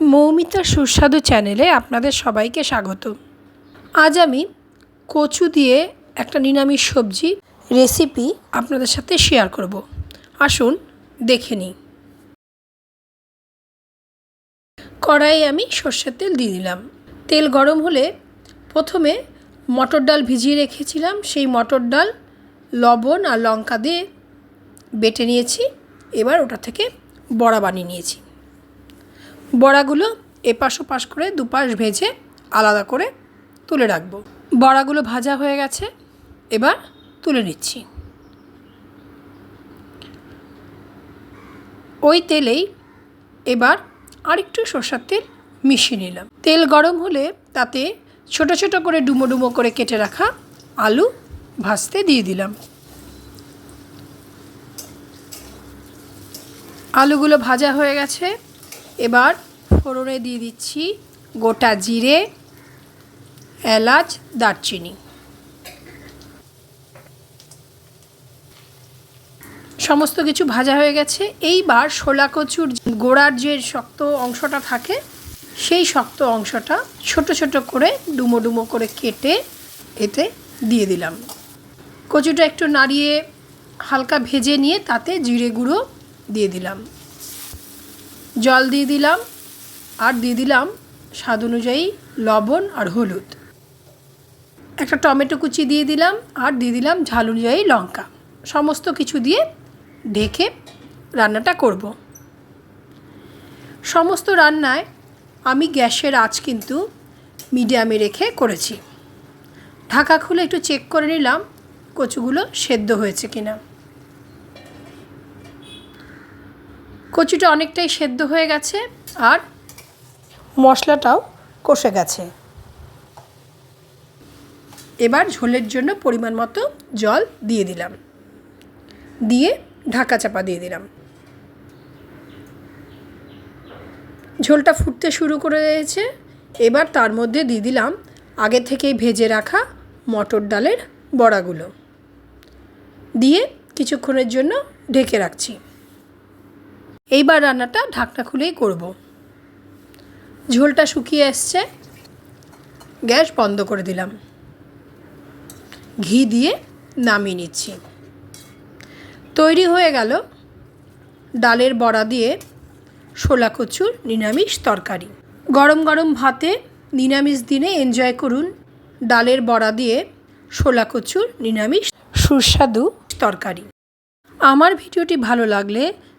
মৌমিতার সুস্বাদু চ্যানেলে আপনাদের সবাইকে স্বাগত। আজ আমি কচু দিয়ে একটা নিরামিষ সবজি রেসিপি আপনাদের সাথে শেয়ার করব। আসুন দেখে নিই। কড়াইয়ে আমি সর্ষের তেল দিয়ে দিলাম। তেল গরম হলে প্রথমে মটর ডাল ভিজিয়ে রেখেছিলাম। সেই মটর ডাল, লবণ আর লঙ্কা দিয়ে বেটে নিয়েছি। এবার ওটা থেকে বড়া বানিয়ে নিয়েছি। বড়াগুলো এপাশ ওপাশ করে দুপাশ ভেজে আলাদা করে তুলে রাখব। বড়াগুলো ভাজা হয়ে গেছে, এবার তুলে নিচ্ছি। ওই তেলেই এবার আরেকটু সর্ষার তেল মিশিয়ে নিলাম। তেল গরম হলে তাতে ছোট ছোট করে ডুমো ডুমো করে কেটে রাখা আলু ভাজতে দিয়ে দিলাম। আলুগুলো ভাজা হয়ে গেছে এবার ফোড়নে দিয়ে দিচ্ছি গোটা জিরে, এলাচ, দারচিনি। সমস্ত কিছু ভাজা হয়ে গেছে। এইবার শোলা কচুর গোড়ার যে শক্ত অংশটা থাকে, সেই শক্ত অংশটা ছোট ছোট করে ডুমো ডুমো করে কেটে এতে দিয়ে দিলাম। কচুটা একটু নাড়িয়ে হালকা ভেজে নিয়ে তাতে জিরে গুঁড়ো দিয়ে দিলাম। জল দিয়ে দিলাম আর দিয়ে দিলাম স্বাদ অনুযায়ী লবণ আর হলুদ। একটা টমেটো কুচি দিয়ে দিলাম আর দিয়ে দিলাম ঝাল অনুযায়ী লঙ্কা। সমস্ত কিছু দিয়ে ঢেকে রান্নাটা করব। সমস্ত রান্নায় আমি গ্যাসের আঁচ কিন্তু মিডিয়ামে রেখে করেছি। ঢাকা খুলে একটু চেক করে নিলাম কচুগুলো সেদ্ধ হয়েছে কিনা। কচুটা অনেকটাই সেদ্ধ হয়ে গেছে আর মশলাটাও কষে গেছে। এবার ঝোলের জন্য পরিমাণ মতো জল দিয়ে দিলাম। দিয়ে ঢাকা চাপা দিয়ে দিলাম। ঝোলটা ফুটতে শুরু করে দিয়েছে এবার তার মধ্যে দিয়ে দিলাম আগে থেকেই ভেজে রাখা মটর ডালের বড়াগুলো। দিয়ে কিছুক্ষণের জন্য ঢেকে রাখছি। এইবার রান্নাটা ঢাকনা খুলেই করব। ঝোলটা শুকিয়ে এসছে। গ্যাস বন্ধ করে দিলাম। ঘি দিয়ে নামিয়ে নিচ্ছি। তৈরি হয়ে গেল ডালের বড়া দিয়ে শোলা কচুর নিরামিষ তরকারি। গরম গরম ভাতে নিরামিষ দিনে এনজয় করুন ডালের বড়া দিয়ে শোলা কচুর নিরামিষ সুস্বাদু তরকারি। আমার ভিডিওটি ভালো লাগলে